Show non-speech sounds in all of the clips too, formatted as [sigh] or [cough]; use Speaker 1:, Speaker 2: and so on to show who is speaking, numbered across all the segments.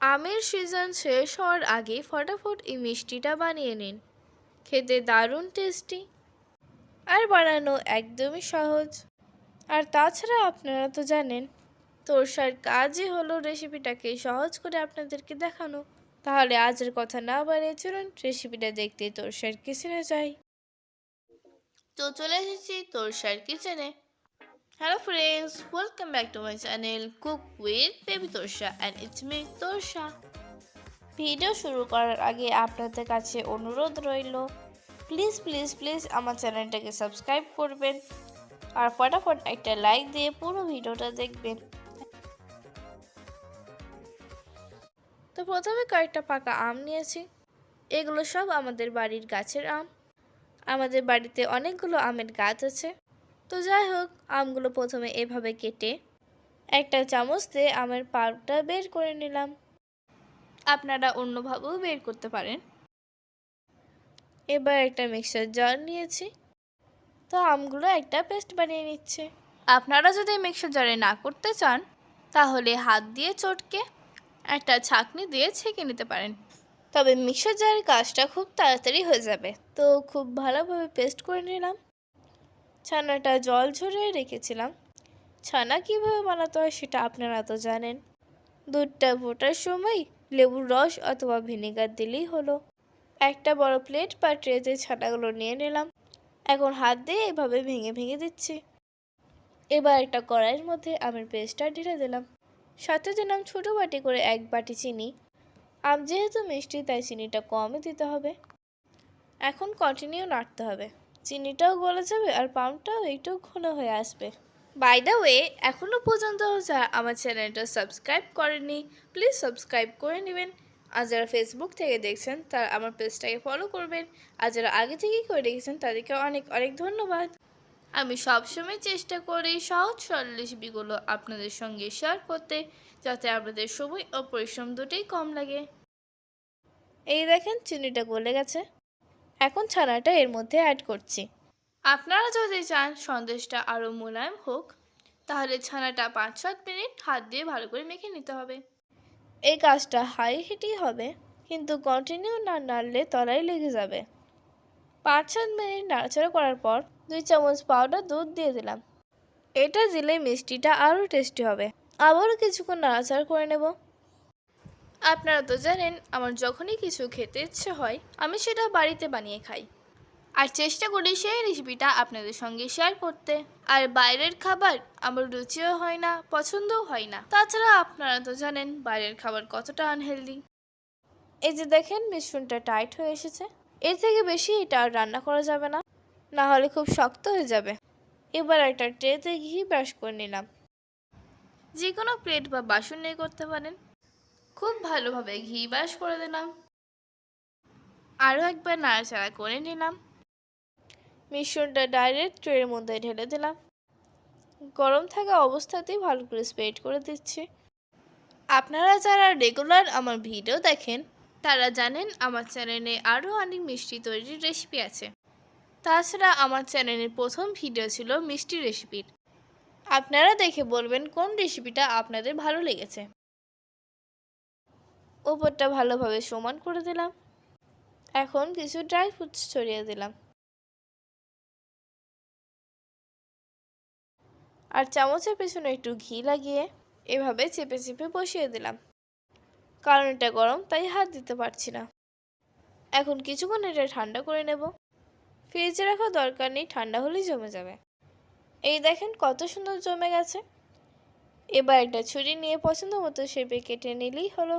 Speaker 1: আমের সিজন শেষ হওয়ার আগে ফটাফট এই মিষ্টিটা বানিয়ে নিন। খেতে দারুণ টেস্টি আর বানানো একদমই সহজ। আর তাছাড়া আপনারা তো জানেন, তোরসার কাজই হলো রেসিপিটাকে সহজ করে আপনাদেরকে দেখানো। তাহলে আজের কথা না বাড়িয়ে চলুন রেসিপিটা দেখতে তোরসার কিচেনে যাই। তো চলে এসেছি তোরসার কিচেনে hello friends welcome back to my channel cook with baby Torsa and it's me Torsa video শুরু করার আগে আপনাদের কাছে অনুরোধ রইল প্লিজ প্লিজ প্লিজ আমার চ্যানেলটাকে সাবস্ক্রাইব করবেন আর ফটাফট একটা লাইক দিয়ে পুরো ভিডিওটা দেখবেন। তো প্রথমে কয়েকটা পাকা আম নিয়েছি, এগুলো সব আমাদের বাড়ির গাছের আম। আমাদের বাড়িতে অনেকগুলো আমের গাছ আছে। তো যাই হোক, আমগুলো প্রথমে এভাবে কেটে একটা চামচ দিয়ে আমের পাউডারটা বের করে নিলাম। আপনারা অন্যভাবেও বের করতে পারেন। এবার একটা মিক্সার জার নিয়েছি। তো আমগুলো একটা পেস্ট বানিয়ে নিচ্ছে। আপনারা যদি মিক্সার জারে না করতে চান, তাহলে হাত দিয়ে চটকে একটা ছাঁকনি দিয়ে ছেঁকে নিতে পারেন। তবে মিক্সার জারের কাজটা খুব তাড়াতাড়ি হয়ে যাবে। তো খুব ভালোভাবে পেস্ট করে নিলাম। ছানাটা জল ঝরিয়ে রেখেছিলাম। ছানা কীভাবে বানাতে হয় সেটা আপনারা তো জানেন। দুধটা ফোটার সময় লেবুর রস অথবা ভিনেগার দিলেই হলো। একটা বড় প্লেট বা ট্রেতে ছানাগুলো নিয়ে নিলাম। এখন হাত দিয়ে এভাবে ভেঙে ভেঙে দিচ্ছি। এবার একটা কড়াইয়ের মধ্যে আমের পেস্টটা ঢেলে দিলাম। সাথে দিলাম ছোটো বাটি করে এক বাটি চিনি। আম যেহেতু মিষ্টি, তাই চিনিটা কমই দিতে হবে। এখন কন্টিনিউ নাড়তে হবে। চিনিটাও গলে যাবে আর পাউডটাও একটু ঘন হয়ে আসবে। বাই দ্য ওয়ে এখনও পর্যন্ত যারা আমার চ্যানেলটা সাবস্ক্রাইব করেনি প্লিজ সাবস্ক্রাইব করে নেবেন। আর যারা ফেসবুক থেকে দেখছেন, তারা আমার পেজটাকে ফলো করবেন। আর যারা আগে থেকেই করে রেখেছেন তাদেরকে অনেক অনেক ধন্যবাদ। আমি সবসময় চেষ্টা করি সহজ, সরল রেসিপিগুলো আপনাদের সঙ্গে শেয়ার করতে, যাতে আপনাদের সময় ও পরিশ্রম দুটোই কম লাগে। এই দেখেন, চিনিটা গলে গেছে। এখন ছানাটা এর মধ্যে অ্যাড করছি। আপনারা যদি চান সন্দেশটা আরও মোলায়েম হোক তাহলে ছানাটা পাঁচ সাত মিনিট হাত দিয়ে ভালো করে মেখে নিতে হবে। এই কাজটা হাই হিটই হবে কিন্তু কন্টিনিউ না নাড়লে তলায় লেগে যাবে। পাঁচ সাত মিনিট নাড়াচাড়া করার পর দুই চামচ পাউডার দুধ দিয়ে দিলাম। এটা দিলে মিষ্টিটা আরও টেস্টি হবে। আবারও কিছুক্ষণ নাড়াচাড়া করে নেব। আপনারা তো জানেন, আমার যখনই কিছু খেতে ইচ্ছে হয়, আমি সেটা বাড়িতে বানিয়ে খাই। আর চেষ্টা করি সেই রেসিপিটা আপনাদের সঙ্গে শেয়ার করতে। আর বাইরের খাবার আমার রুচিও হয় না, পছন্দও হয় না। তাছাড়া আপনারা তো জানেন, বাইরের খাবার কতটা আনহেলদি এই যে দেখেন, মিশ্রণটা টাইট হয়ে এসেছে। এর থেকে বেশি এটা আর রান্না করা যাবে না। না হলে খুব শক্ত হয়ে যাবে। এবার একটা ট্রেতে ঘি ব্রাশ করে নিলাম। যে কোনো প্লেট বা বাসন নিয়ে করতে পারেন। খুব ভালোভাবে ঘি ব্রাশ করে দিলাম। আরও একবার নাড়াচাড়া করে নিলাম। মিশ্রণটা ডাইরেক্ট ট্রের মধ্যে ঢেলে দিলাম। গরম থাকা অবস্থাতেই ভালো করে স্প্রেড করে দিচ্ছি। আপনারা যারা রেগুলার আমার ভিডিও দেখেন, তারা জানেন আমার চ্যানেলে আরও অনেক মিষ্টি তৈরির রেসিপি আছে। তাছাড়া আমার চ্যানেলের প্রথম ভিডিও ছিল মিষ্টি রেসিপির। আপনারা দেখে বলবেন কোন রেসিপিটা আপনাদের ভালো লেগেছে। উপরটা ভালোভাবে সমান করে দিলাম। এখন কিছু ড্রাই ফ্রুটস ছড়িয়ে দিলাম। আর চামচের পেছনে একটু ঘি লাগিয়ে এভাবে চেপে চেপে বসিয়ে দিলাম। কারণ এটা গরম, তাই হাত দিতে পারছি না। এখন কিছুক্ষণ এটা ঠান্ডা করে নেব। ফ্রিজে রাখা দরকার নেই, ঠান্ডা হলেই জমে যাবে। এই দেখেন কত সুন্দর জমে গেছে। এবার একটা ছুরি নিয়ে পছন্দ মতো শেপে কেটে নিলেই হলো।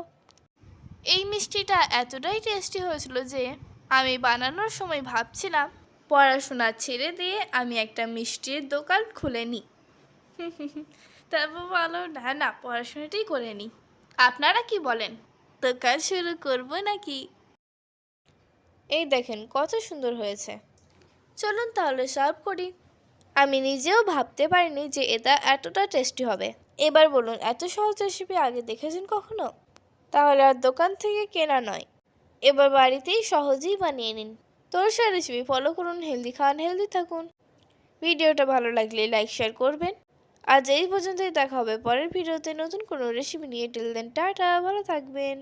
Speaker 1: এই মিষ্টিটা এতটাই টেস্টি হয়েছিল যে আমি বানানোর সময় ভাবছিলাম, পড়াশোনা ছেড়ে দিয়ে আমি একটা মিষ্টির দোকান খুলে নিই। [laughs] তারপর বলো না না, পড়াশোনাটাই করে নিই আপনারা কি বলেন? দোকান শুরু করব নাকি? এই দেখেন, কত সুন্দর হয়েছে। চলুন তাহলে সার্ভ করি। আমি নিজেও ভাবতে পারিনি যে এটা এতটা টেস্টি হবে। এবার বলুন, এত সহজ রেসিপি আগে দেখেছেন কখনো? তাহলে আর দোকান থেকে কেনা নয়। এবার বাড়িতেই সহজেই বানিয়ে নিন। তোরসা রেসিপি ফলো করুন হেলদি খান হেলদি থাকুন। ভিডিওটা ভালো লাগলে লাইক শেয়ার করবেন। আজ এই পর্যন্তই, দেখা হবে পরের ভিডিওতে নতুন কোনো রেসিপি নিয়ে। টেল দেন টাটা, ভালো থাকবেন।